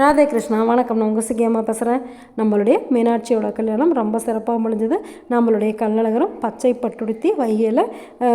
ராதே கிருஷ்ணா வணக்கம். நான் உங்கள் சிக்கியம்மா பேசுகிறேன் நம்மளுடைய மீனாட்சியோட கல்யாணம் ரொம்ப சிறப்பாக முடிஞ்சது. நம்மளுடைய கள்ளழகரும் பச்சை பட்டுடுத்தி வைகையில்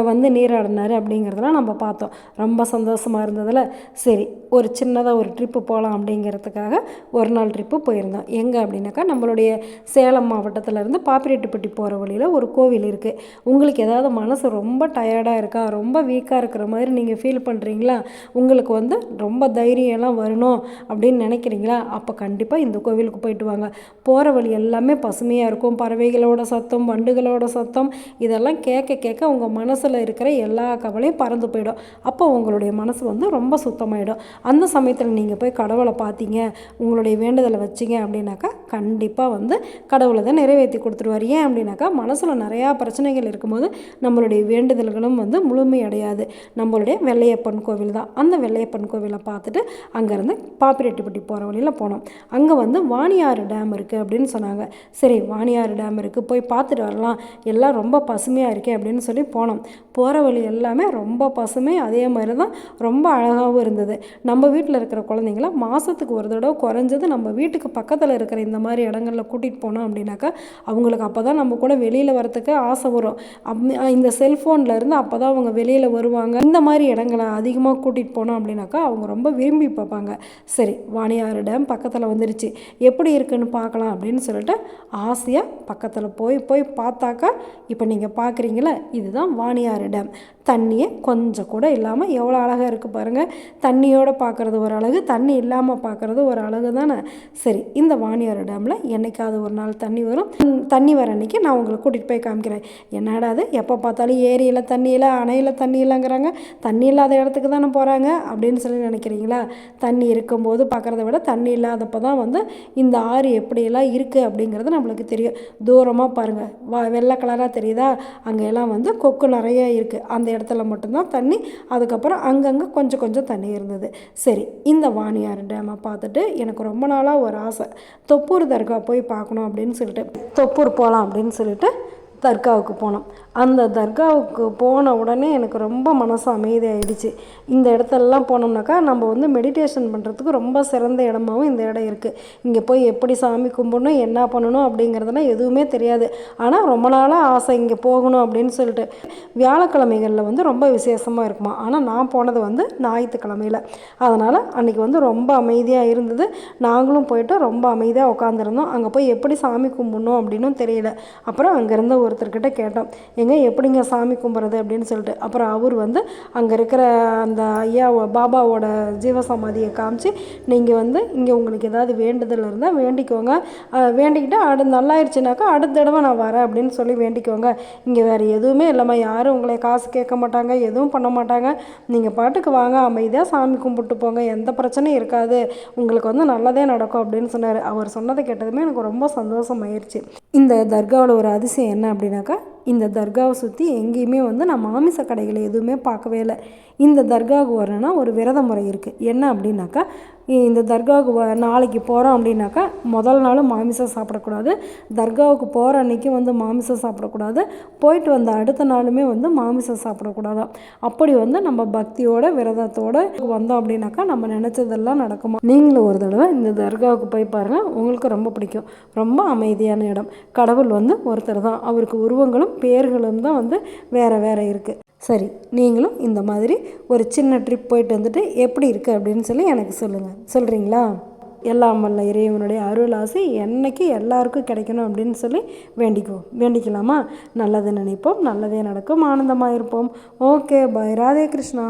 வந்து நீராடினார் அப்படிங்கிறதெல்லாம் நம்ம பார்த்தோம். ரொம்ப சந்தோஷமாக இருந்ததில். சரி ஒரு சின்னதாக ஒரு ட்ரிப்பு போகலாம் அப்படிங்கிறதுக்காக ஒரு நாள் ட்ரிப்பு போயிருந்தோம். எங்கே அப்படின்னாக்கா நம்மளுடைய சேலம் மாவட்டத்தில் இருந்து பாப்பிரெட்டிப்பட்டி போகிற வழியில் ஒரு கோவில் இருக்குது உங்களுக்கு ஏதாவது மனசு ரொம்ப டயர்டாக இருக்கா? ரொம்ப வீக்காக இருக்கிற மாதிரி நீங்கள் ஃபீல் பண்ணுறீங்களா உங்களுக்கு வந்து ரொம்ப தைரியம்லாம் வரணும் அப்படின்னு நினைக்கிறீங்களா அப்போ கண்டிப்பாக இந்த கோவிலுக்கு போயிட்டு வாங்க. போகிற வழி எல்லாமே பசுமையாக இருக்கும். பறவைகளோட சத்தம் வண்டுகளோட சத்தம் இதெல்லாம் கேட்க கேட்க உங்கள் மனசில் இருக்கிற எல்லா கவலையும் பறந்து போயிடும். அப்போ உங்களுடைய மனசு வந்து ரொம்ப சுத்தமாயிடும். அந்த சமயத்தில் நீங்கள் போய் கடவுளை பார்த்தீங்க உங்களுடைய வேண்டுதலை வச்சீங்க அப்படின்னாக்கா கண்டிப்பாக வந்து கடவுளை தான் நிறைவேற்றி கொடுத்துருவார். ஏன் அப்படின்னாக்கா மனசில் நிறையா பிரச்சனைகள் இருக்கும்போது நம்மளுடைய வேண்டுதல்களும் வந்து முழுமையடையாது நம்மளுடைய வெள்ளையப்பன் கோவில் தான். அந்த வெள்ளையப்பன் கோவிலை பார்த்துட்டு அங்கேருந்து பாப்பிரெட்டிப்பட்டி போகிற வழியில் போனோம். அங்கே வந்து வாணியாறு டேம் இருக்குது அப்படின்னு சொன்னாங்க. சரி வாணியாறு டேம் இருக்குது போய் பார்த்துட்டு வரலாம். எல்லாம் ரொம்ப பசுமையாக இருக்கே அப்படின்னு சொல்லி போனோம். போகிற வழி எல்லாமே ரொம்ப பசுமை. அதே மாதிரி தான் ரொம்ப அழகாகவும் இருந்தது. நம்ம வீட்டில் இருக்கிற குழந்தைங்கள மாதத்துக்கு ஒரு தடவை குறைஞ்சது நம்ம வீட்டுக்கு பக்கத்தில் இருக்கிற இந்த மாதிரி இடங்களில் கூட்டிகிட்டு போனோம் அப்படின்னாக்கா அவங்களுக்கு அப்போ தான் நம்ம கூட வெளியில் வரத்துக்கு ஆசை வரும். அப் இந்த செல்ஃபோன்லேருந்து அப்போ தான் அவங்க வெளியில் வருவாங்க. இந்த மாதிரி இடங்களை அதிகமாக கூட்டிகிட்டு போனோம் அப்படின்னாக்கா அவங்க ரொம்ப விரும்பி பார்ப்பாங்க. சரி வாணியாறு டேம் பக்கத்தில் வந்துருச்சு. எப்படி இருக்குன்னு பார்க்கலாம் அப்படின்னு சொல்லிட்டு ஆசையாக பக்கத்தில் போய் போய் பார்த்தாக்கா இப்போ நீங்கள் பார்க்குறீங்களா இதுதான் வாணியாறு டேம். தண்ணியே கொஞ்சம் கூட இல்லாமல் எவ்வளோ அழகாக இருக்குது பாருங்கள் தண்ணியோடு பார்க்குறது ஒரு அழகு தண்ணி இல்லாமல் பார்க்குறது ஒரு அழகு தானே சரி இந்த வாணியாறு டேமில் என்னைக்காவது ஒரு நாள் தண்ணி வரும். தண்ணி வர அன்னைக்கு நான் உங்களை கூட்டிகிட்டு போய் காமிக்கிறேன். என்னடா அது? எப்போ பார்த்தாலும் ஏரியில் தண்ணி இல்லை அணையில் தண்ணி இல்லைங்கிறாங்க. தண்ணி இல்லாத இடத்துக்கு தானே போகிறாங்க அப்படின்னு சொல்லி நினைக்கிறீங்களா? தண்ணி இருக்கும்போது பார்க்குறத விட தண்ணி இல்லாதப்போ தான் வந்து இந்த ஆறு எப்படியெல்லாம் இருக்குது அப்படிங்கிறது நம்மளுக்கு தெரியும். தூரமாக பாருங்கள் வா வெள்ளை கலராக தெரியுதா? அங்கே எல்லாம் வந்து கொக்கு நிறைய இருக்குது அந்த இடத்துல மட்டும்தான் தண்ணி. அதுக்கப்புறம் அங்கங்கே கொஞ்சம் கொஞ்சம் தண்ணி இருந்தது. சரி இந்த வாணியாறு டேமை பார்த்துட்டு எனக்கு ரொம்ப நாளாக ஒரு ஆசை. தொப்பூர் தர்கா போய் பார்க்கணும் அப்படின்னு சொல்லிட்டு தொப்பூர் போகலாம் அப்படின்னு சொல்லிட்டு தர்காவுக்கு போனோம். அந்த தர்காவுக்கு போன உடனே எனக்கு ரொம்ப மனசு அமைதியாயிடுச்சு. இந்த இடத்துலலாம் போனோம்னாக்கா நம்ம வந்து மெடிடேஷன் பண்ணுறதுக்கு ரொம்ப சிறந்த இடமாவும் இந்த இடம் இருக்குது இங்கே போய் எப்படி சாமி கும்பிடணும் என்ன பண்ணணும் அப்படிங்கிறதெல்லாம் எதுவுமே தெரியாது. ஆனால் ரொம்ப நாளாக ஆசை இங்கே போகணும் அப்படின்னு சொல்லிட்டு. வியாழக்கிழமைகளில் வந்து ரொம்ப விசேஷமாக இருக்குமா? ஆனால் நான் போனது வந்து ஞாயிற்றுக்கிழமையில். அதனால் அன்றைக்கி வந்து ரொம்ப அமைதியாக இருந்தது. நாங்களும் போயிட்டு ரொம்ப அமைதியாக உட்காந்துருந்தோம் அங்கே போய் எப்படி சாமி கும்பிடணும் அப்படின்னும் தெரியல. அப்புறம் அங்கேருந்து ஒருத்தர்கிட்ட கேட்டோம். எங்க எப்படிங்க சாமி கும்பிட்றது அப்படின்னு சொல்லிட்டு. அப்புறம் அவர் வந்து அங்கே இருக்கிற அந்த ஐயா பாபாவோட ஜீவசமாதியை காமிச்சு நீங்கள் வந்து இங்கே உங்களுக்கு ஏதாவது வேண்டுதல் இருந்தால் வேண்டிக்கோங்க. வேண்டிக்கிட்டு அடு நல்லாயிருச்சுனாக்கா அடுத்த தடவை நான் வரேன் அப்படின்னு சொல்லி வேண்டிக்கோங்க. இங்கே வேறு எதுவுமே இல்லைம்மா. யாரும் உங்களை காசு கேட்க மாட்டாங்க எதுவும் பண்ண மாட்டாங்க. நீங்கள் பாட்டுக்கு வாங்க அமைதியாக சாமி கும்பிட்டு போங்க. எந்த பிரச்சனையும் இருக்காது. உங்களுக்கு வந்து நல்லதே நடக்கும் அப்படின்னு சொன்னார். அவர் சொன்னதை கேட்டதுமே எனக்கு ரொம்ப சந்தோஷம் ஆயிடுச்சு இந்த தர்காவில் ஒரு அதிசயம் என்ன அப்படின்னாக்கா இந்த தர்காவை சுற்றி எங்கேயுமே வந்து நான் மாமிச கடைகளை எதுவுமே பார்க்கவே இல்லை. இந்த தர்காவுக்கு வரணும்னா ஒரு விரத முறை இருக்குது என்ன அப்படின்னாக்கா இந்த தர்காவுக்கு வ நாளைக்கு போகிறோம் அப்படின்னாக்கா முதல் நாளும் மாமிசம் சாப்பிடக்கூடாது. தர்காவுக்கு போகிற அன்றைக்கும் வந்து மாமிசம் சாப்பிடக்கூடாது. போயிட்டு வந்த அடுத்த நாளுமே வந்து மாமிசம் சாப்பிடக்கூடாது. அப்படி வந்து நம்ம பக்தியோட விரதத்தோட வந்தோம் அப்படின்னாக்கா நம்ம நினச்சதெல்லாம் நடக்குமா? நீங்களும் ஒரு தடவை இந்த தர்காவுக்கு போய் பாருங்கள் உங்களுக்கு ரொம்ப பிடிக்கும். ரொம்ப அமைதியான இடம். கடவுள் வந்து ஒருத்தர் தான். அவருக்கு உருவங்களும் பேர்களும் தான் வந்து வேறு வேறு இருக்குது சரி நீங்களும் இந்த மாதிரி ஒரு சின்ன ட்ரிப் போயிட்டு வந்துட்டு எப்படி இருக்குது அப்படின்னு சொல்லி எனக்கு சொல்லுங்கள் சொல்கிறீங்களா எல்லாம் வல்ல இறைவனுடைய அருள் ஆசை என்னைக்கு எல்லாருக்கும் கிடைக்கணும் அப்படின்னு சொல்லி வேண்டிக்குவோம். வேண்டிக்கலாமா? நல்லது நினைப்போம் நல்லதே நடக்கும் ஆனந்தமாக இருப்போம். Okay bye Radhe Krishna.